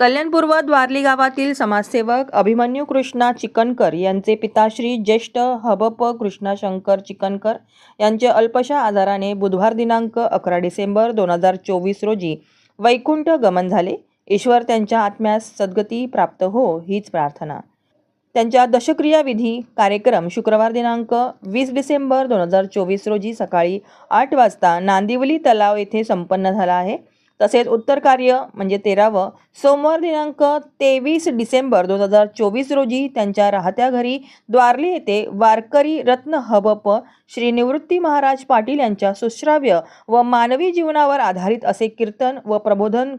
कल्याणपूर्व द्वारली गावातील समाजसेवक अभिमन्यू कृष्णा चिकनकर यांचे पिताश्री ज्येष्ठ हबप कृष्णा शंकर चिकनकर यांचे अल्पशा आजाराने बुधवार दिनांक अकरा डिसेंबर दोन हजार चोवीस रोजी वैकुंठ गमन झाले. ईश्वर त्यांच्या आत्म्यास सद्गती प्राप्त हो हीच प्रार्थना. त्यांच्या दशक्रिया विधी कार्यक्रम शुक्रवार दिनांक वीस डिसेंबर दोन हजार चोवीस रोजी सकाळी आठ वाजता नांदिवली तलाव येथे संपन्न झाला आहे. तसेच उत्तर कार्य म्हणजे तेरावं. सोमवार दिनांक तेवीस डिसेंबर दोन हजार चोवीस रोजी त्यांच्या राहत्या घरी द्वारली येथे वारकरी रत्न हबप श्री निवृत्ती महाराज पाटील यांच्या सुश्राव्य व मानवी जीवनावर आधारित असे कीर्तन व प्रबोधन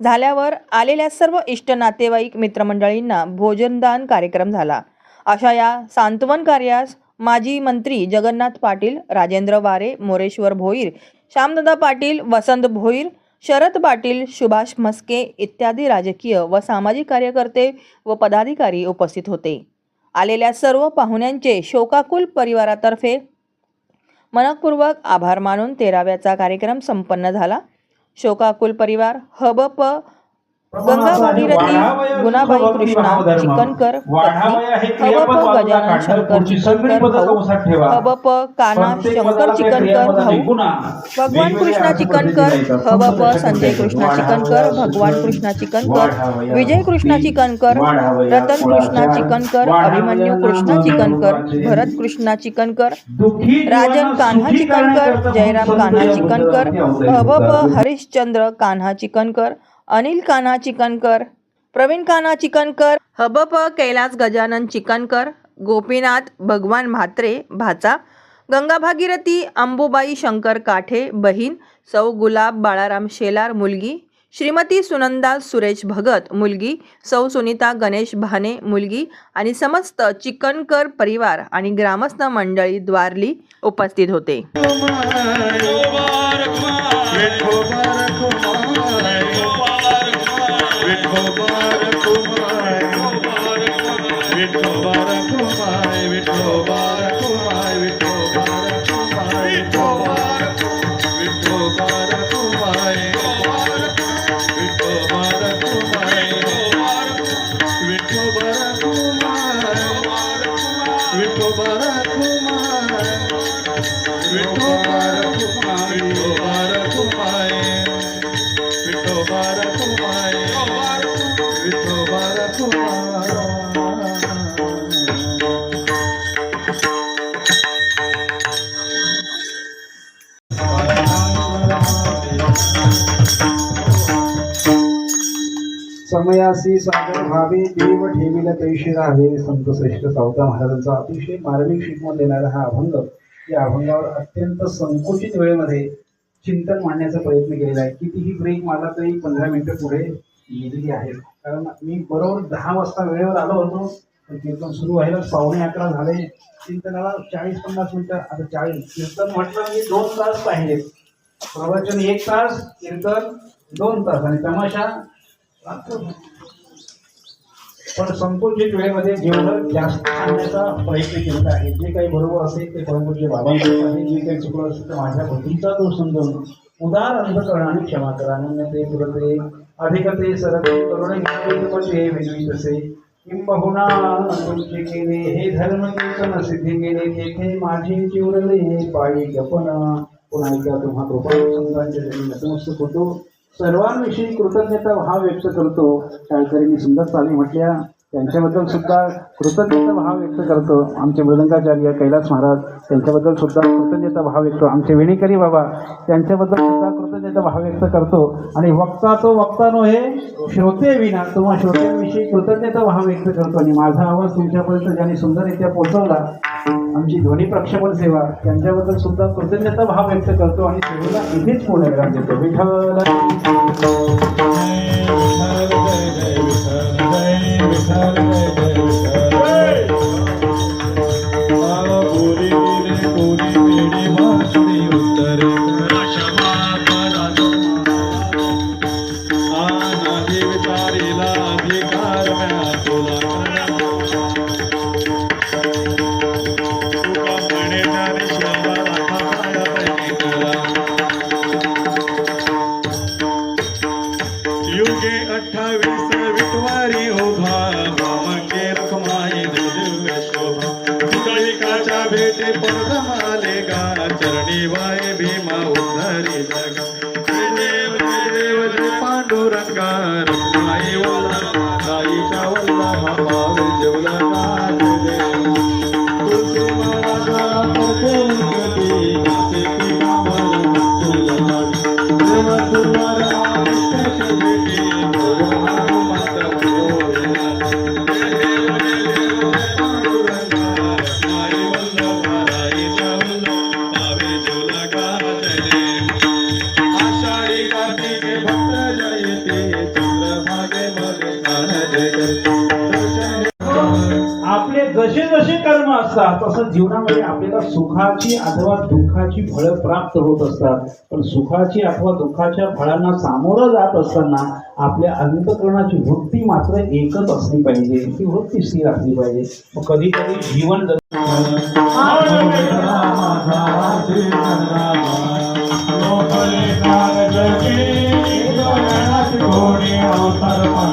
झाल्यावर आलेल्या सर्व इष्ट नातेवाईक मित्रमंडळींना भोजनदान कार्यक्रम झाला. अशा या सांत्वन कार्यास माजी मंत्री जगन्नाथ पाटील राजेंद्र वारे मोरेश्वर भोईर श्यामदादा पाटील वसंत भोईर शरद पाटील सुभाष मस्के इत्यादी राजकीय व सामाजिक कार्यकर्ते व पदाधिकारी उपस्थित होते. आलेल्या सर्व पाहुण्यांचे शोकाकुल परिवारातर्फे मनपूर्वक आभार मानून तेराव्याचा कार्यक्रम संपन्न झाला. शोकाकुल परिवार हबप गुणाबाई कृष्णा चिकनकर हबप गजानन शंकर चिकनकर हबप काना शंकर चिकनकर भाऊ. भगवान कृष्णा चिकनकर हबप संजय कृष्णा चिकनकर भगवान कृष्णा चिकनकर विजय कृष्णा चिकनकर रतन कृष्णा चिकनकर अभिमन्यू कृष्णा चिकनकर भरत कृष्णा चिकनकर राजन कान्हा चिकनकर जयराम कान्हा चिकनकर हबप हरिश्चंद्र कान्हा चिकनकर अनिल कान्हा चिकनकर प्रवीण कान्हा चिकनकर हबप कैलास गजानन चिकनकर गोपीनाथ भगवान म्हात्रे भाचा गंगा भागीरथी अंबुबाई शंकर काठे बहीण सौ गुलाब बाळाराम शेलार मुलगी श्रीमती सुनंदा सुरेश भगत मुलगी सौ सुनीता गणेश भाने मुलगी आणि समस्त चिकनकर परिवार आणि ग्रामस्थ मंडळी द्वारली उपस्थित होते. समयासी सादर व्हावे देव ठेवीला तैशी राहावे संत श्रेष्ठ सावता महाराजांचा अतिशय मार्मिक शिकवण देणारा हा अभंग या अभंगावर अत्यंत संकुचित वेळेमध्ये चिंतन मांडण्याचा प्रयत्न केलेला आहे. कितीही ब्रेक मला तरी पंधरा मिनिटं पुढे गेलेली आहे कारण मी बरोबर दहा वाजता वेळेवर आलो होतो पण कीर्तन सुरू व्हायला पावणे अकरा झाले. चिंतनाला चाळीस पन्नास मिनिटं आता चाळीस. कीर्तन म्हटलं मी दोन तास पाहिजे. प्रवचन एक तास कीर्तन दोन तास. आणि तमाशा पण संकुचित वेळेमध्ये जेवढं जास्त सांगण्याचा प्रयत्न केलेला आहे जे काही बरोबर असेल ते परमपूज्य बाबांचं आहे जे काही चुकलं असेल तर माझ्या बुद्धीचा दोष समजून उदार अंधकरण आणि क्षमा करा अनन्यते पुरते अधिकते सरते करुणे घेतले विनवी तसे. किंबहुना तुमचे केले हे धर्म कीर्तन सिद्धी केले तेथे माझे चिवरले पायी जपन पुन्हा एकदा तुम्हा कृपा संतांच्या नतमस्तक होतो सर्वांविषयी कृतज्ञता भाव व्यक्त करतो. शाळकरींनी सुंदर चालू म्हटल्या. त्यांच्याबद्दल सुद्धा कृतज्ञता भाव व्यक्त करतो. आमचे मृदंगाचार्य कैलास महाराज त्यांच्याबद्दल सुद्धा कृतज्ञता भाव व्यक्त आमचे विणेकरी बाबा त्यांच्याबद्दल सुद्धा कृतज्ञता भाव व्यक्त करतो. आणि वक्ता तो वक्ता नो हे श्रोते विना किंवा श्रोत्यांविषयी कृतज्ञता भाव व्यक्त करतो. आणि माझा आवाज तुमच्यापर्यंत ज्यांनी सुंदररित्या पोहोचवला आमची ध्वनी प्रक्षेपण सेवा त्यांच्याबद्दल सुद्धा कृतज्ञता भाव व्यक्त करतो आणि सेवेला इथेच पूर्णविराम देतो विठ्ठल! आपले जसे जसे कर्म असतात तसं जीवनामध्ये आपल्याला सुखाची अथवा दुःखाची फळं प्राप्त होत असतात. पण सुखाची अथवा दुःखाच्या फळांना सामोरं जात असताना आपल्या अंतकरणाची वृत्ती मात्र एकच असली पाहिजे. ती वृत्ती स्थिर असली पाहिजे. मग कधी कधी जीवन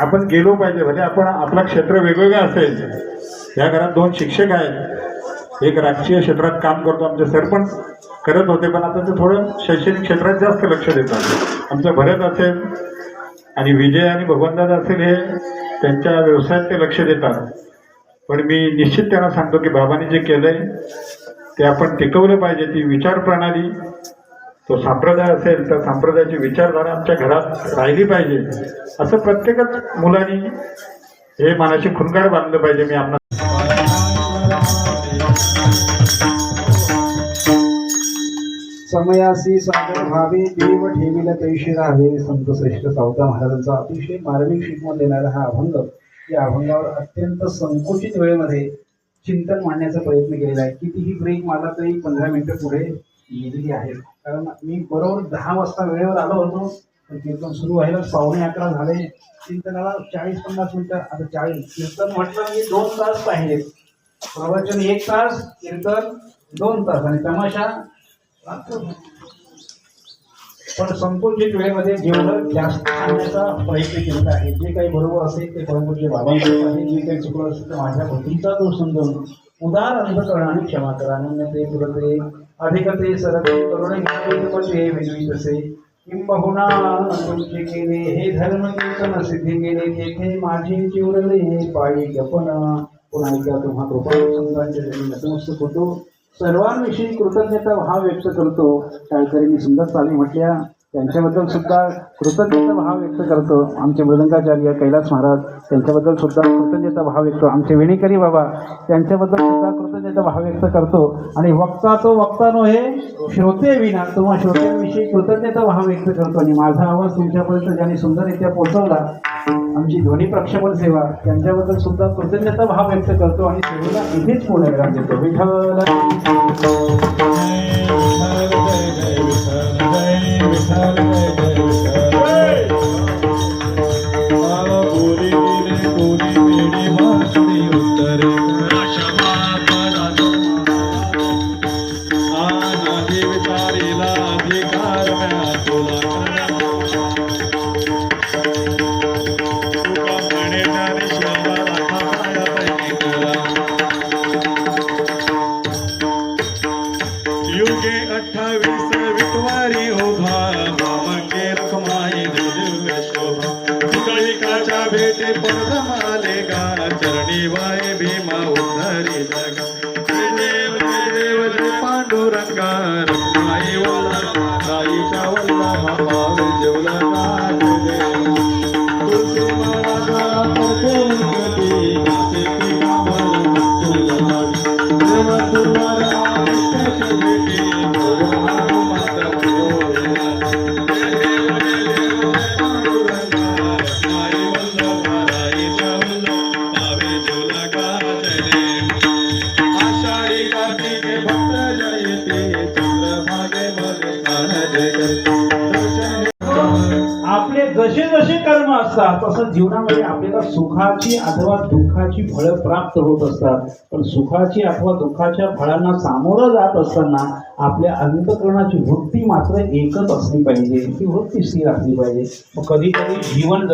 आपण गेलो पाहिजे म्हणजे आपण आपलं क्षेत्र वेगवेगळं असेल. या घरात दोन शिक्षक आहेत. एक राजकीय क्षेत्रात काम करतो आमचे सर पण करत होते पण आता ते थोडं शैक्षणिक क्षेत्रात जास्त लक्ष देतात आमचं भरत असेल आणि विजय आणि भगवंताचा असेल हे त्यांच्या व्यवसायात ते लक्ष देतात. पण मी निश्चित त्यांना सांगतो की बाबांनी जे केलंय ते आपण टिकवलं पाहिजे ती विचारप्रणाली. तो संप्रदाय असेल तर संप्रदायाची विचारधारा आमच्या घरात राहिली पाहिजे. असं प्रत्येकच मुलांनी हे मनाशी खुणगाड बांधलं पाहिजे मी आपणास. समयासी सादर भावे देव ठेवीला तैशी राहावे संत श्रेष्ठ सावता महाराजांचा अतिशय मार्मिक शिकवण देणारा हा अभंग या अभंगावर अत्यंत संकुचित वेळेमध्ये चिंतन मांडण्याचा प्रयत्न केलेला आहे. कितीही ब्रेक मला तरी पंधरा मिनिटं पुढे गेलेली आहे कारण मी बरोबर दहा वाजता वेळेवर आलो होतो पण कीर्तन सुरू व्हायला पावणे अकरा झाले. कीर्तनाला चाळीस पन्नास मिनिटं आता चाळीस. कीर्तन म्हटलं मी दोन तास पाहिजे. प्रवचन एक तास कीर्तन दोन तास आणि तमाशा पण संकुचित वेळेमध्ये जेवढं जास्त सांगण्याचा प्रयत्न केलेला आहे जे काही बरोबर असेल ते परमपूज्य बाबांकडून आहे जे काही चुकलं असेल तर माझ्या बुद्धीचा दोष समजून उदार अंधकरण आणि क्षमा करा. अनन्य ते पुरते अधिकते सरते करुणे घेते विनवी किंबहुना तुमचे केले हे धर्म कीर्तन सिद्धी केले तेथे माझे चिवरले पाळी जपन। पुन्हा एकदा तुम्हा कृपा नतमस्तक होतो सर्वांविषयी कृतज्ञता भाव व्यक्त करतो। टाळकरींनी सुंदर चाली म्हटल्या त्यांच्याबद्दल सुद्धा कृतज्ञता भाव व्यक्त करतो। आमचे मृदंगाचार्य कैलास महाराज त्यांच्याबद्दल सुद्धा कृतज्ञता भाव व्यक्त आमचे विणेकरी बाबा त्यांच्याबद्दल सुद्धा त्याचा भाव व्यक्त करतो. आणि वक्ता तो वक्ता नो हे श्रोते विना किंवा श्रोत्यांविषयी कृतज्ञता भाव व्यक्त करतो. आणि माझा आवाज तुमच्यापर्यंत ज्यांनी सुंदररित्या पोहोचवला आमची ध्वनी प्रक्षेपण सेवा त्यांच्याबद्दल सुद्धा कृतज्ञता भाव व्यक्त करतो. आणि सेवेला इथेच पूर्ण देतो. विठ्ठल. असतात तसं जीवनामध्ये आपल्याला सुखाची अथवा दुःखाची फळं प्राप्त होत असतात. पण सुखाची अथवा दुःखाच्या फळांना सामोरं जात असताना आपल्या अंतकरणाची वृत्ती मात्र एकच असली पाहिजे. ती वृत्ती स्थिर असली पाहिजे. मग कधी कधी जीवन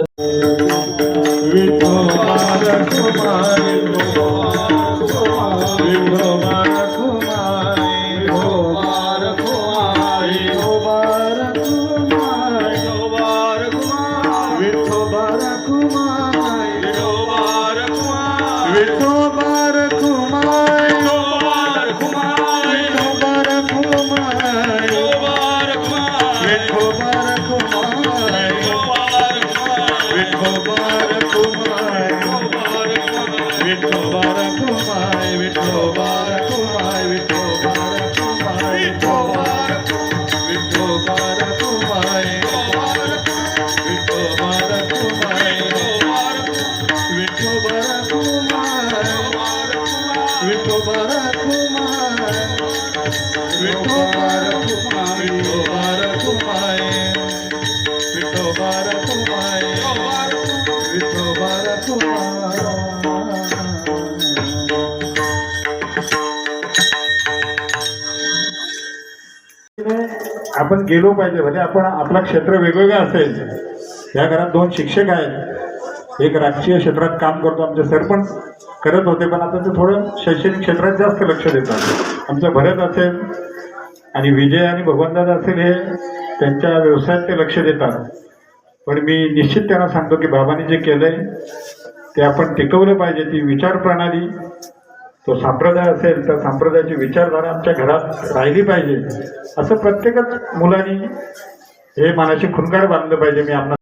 आपण गेलो पाहिजे म्हणजे आपण आपलं क्षेत्र वेगवेगळं असेल. या घरात दोन शिक्षक आहेत. एक राजकीय क्षेत्रात काम करतो आमचे सरपंच करत होते पण आता ते थोडं शैक्षणिक क्षेत्रात जास्त लक्ष देतात आमचं भरत असेल आणि विजय आणि भगवंताचा असेल हे त्यांच्या व्यवसायात ते लक्ष देतात. पण मी निश्चित त्यांना सांगतो की बाबांनी जे केलंय ते आपण टिकवलं पाहिजे ती विचारप्रणाली. तो संप्रदाय असेल तर संप्रदायाची विचारधारा आमच्या घरात राहिली पाहिजे. असं प्रत्येकच मुलांनी हे मनाची खुणगाड बांधलं पाहिजे मी आपणास